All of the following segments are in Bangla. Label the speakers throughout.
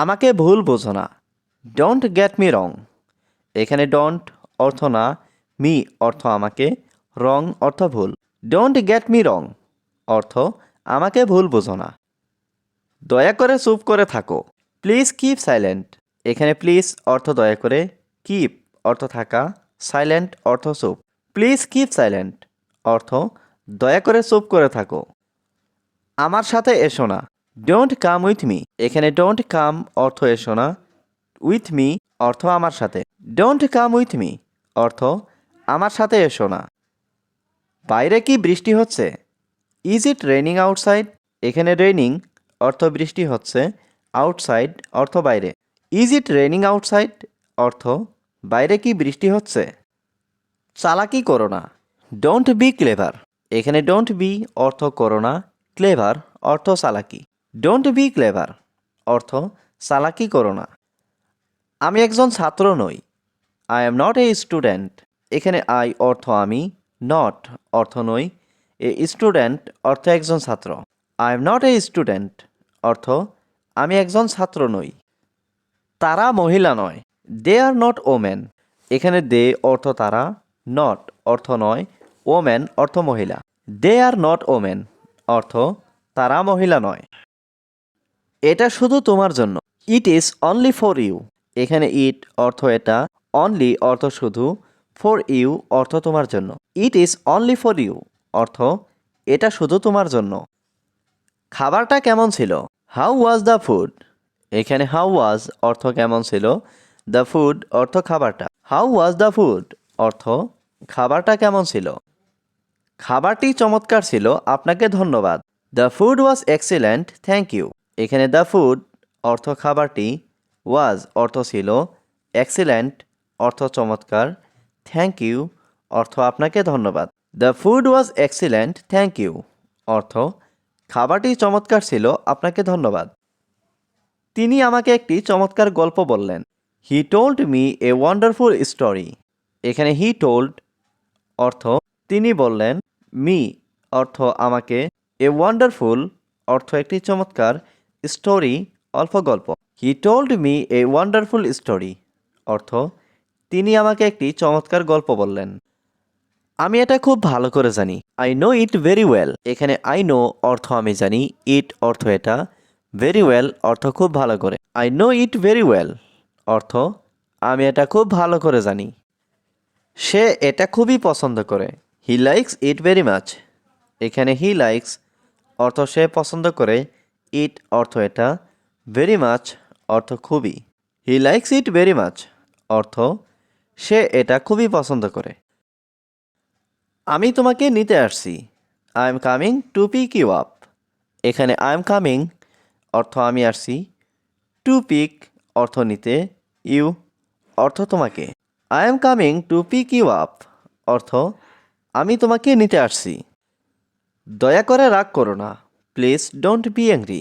Speaker 1: আমাকে ভুল বোঝো না। ডোন্ট গেট মি রং এখানে ডোন্ট অর্থ না মি অর্থ আমাকে রং অর্থ ভুল। ডোন্ট গেট মি রং অর্থ আমাকে ভুল বোঝো না। দয়া করে চুপ করে থাকো। প্লিজ কিপ সাইলেন্ট এখানে প্লিজ অর্থ দয়া করে কিপ অর্থ থাকা সাইলেন্ট অর্থ চুপ। প্লিজ কিপ সাইলেন্ট অর্থ দয়া করে চুপ করে থাকো। আমার সাথে এসো না। ডোন্ট কাম উইথ মি এখানে ডোন্ট কাম অর্থ এসো না। উইথ মি অর্থ আমার সাথে। ডোন্ট কাম উইথ মি অর্থ আমার সাথে এসো না। বাইরে কি বৃষ্টি হচ্ছে? ইজ ইট রেনিং আউটসাইড এখানে রেনিং অর্থ বৃষ্টি হচ্ছে। আউটসাইড অর্থ বাইরে। ইজ ইট রেনিং আউটসাইড অর্থ বাইরে কি বৃষ্টি হচ্ছে? চালাকি করো না। ডোন্ট বি ক্লেভার এখানে ডোন্ট বি অর্থ করো না। ক্লেভার অর্থ চালাকি। ডোন্ট বি ক্লেভার অর্থ, চালাকি করো না। আমি একজন ছাত্র নই। I am not a student এখানে আই অর্থ আমি নট অর্থ নই। এ স্টুডেন্ট অর্থ একজন ছাত্র। I am not a student অর্থ আমি একজন ছাত্র নই। তারা মহিলা নয়। দে আর নট ওমেন এখানে দে অর্থ তারা নট অর্থ নয়। ওমেন অর্থ মহিলা। দে আর নট ওমেন অর্থ তারা মহিলা নয়। এটা শুধু তোমার জন্য। It is only for you এখানে ইট অর্থ এটা অনলি অর্থ শুধু ফর ইউ অর্থ তোমার জন্য। It is only for you অর্থ এটা শুধু তোমার জন্য। খাবারটা কেমন ছিল? হাউ ওয়াজ দ্য ফুড এখানে হাউ ওয়াজ অর্থ কেমন ছিল? দ্য ফুড অর্থ খাবারটা। হাউ ওয়াজ দ্য ফুড অর্থ খাবারটা কেমন ছিল? খাবারটি চমৎকার ছিল, আপনাকে ধন্যবাদ। The food was excellent thank you এখানে দ্য ফুড অর্থ খাবারটি ওয়াজ অর্থ ছিল এক্সিলেন্ট অর্থ চমৎকার থ্যাংক ইউ অর্থ আপনাকে ধন্যবাদ। The food was excellent thank you অর্থ, খাবারটি চমৎকার ছিল, আপনাকে ধন্যবাদ। তিনি আমাকে একটি চমৎকার গল্প বললেন। He told me a wonderful story এখানে হি টোল্ড অর্থ, তিনি বললেন মি অর্থ আমাকে এ ওয়ান্ডারফুল অর্থ একটি চমৎকার স্টোরি অল্প গল্প। He told me a wonderful story অর্থ, তিনি আমাকে একটি চমৎকার গল্প বললেন। আমি এটা খুব ভালো করে জানি। I know it very well এখানে আই নো অর্থ আমি জানি ইট অর্থ এটা। ভেরি ওয়েল অর্থ খুব ভালো করে। I know it very well অর্থ, আমি এটা খুব ভালো করে জানি। সে এটা খুবই পছন্দ করে। He likes it very much এখানে হি লাইকস অর্থ সে পছন্দ করে। ইট অর্থ এটা ভেরি মাছ অর্থ খুবই। He likes it very much অর্থ সে এটা খুবই পছন্দ করে। আমি তোমাকে নিতে আসছি। I am coming to pick you up এখানে আই এম কামিং অর্থ আমি আসছি। টু পিক অর্থ নিতে ইউ অর্থ তোমাকে। I am coming to pick you up অর্থ আমি তোমাকে নিতে আসছি। দয়া করে রাগ করো না। প্লিজ ডোন্ট বি অ্যাংরি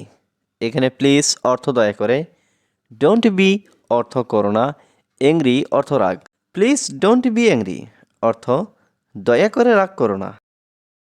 Speaker 1: এখানে প্লিজ অর্থ দয়া করে। ডোন্ট বি অর্থ করোনা অ্যাংরি অর্থ রাগ। প্লিজ ডোন্ট বি অ্যাংরি অর্থ দয়া করে রাগ করো না।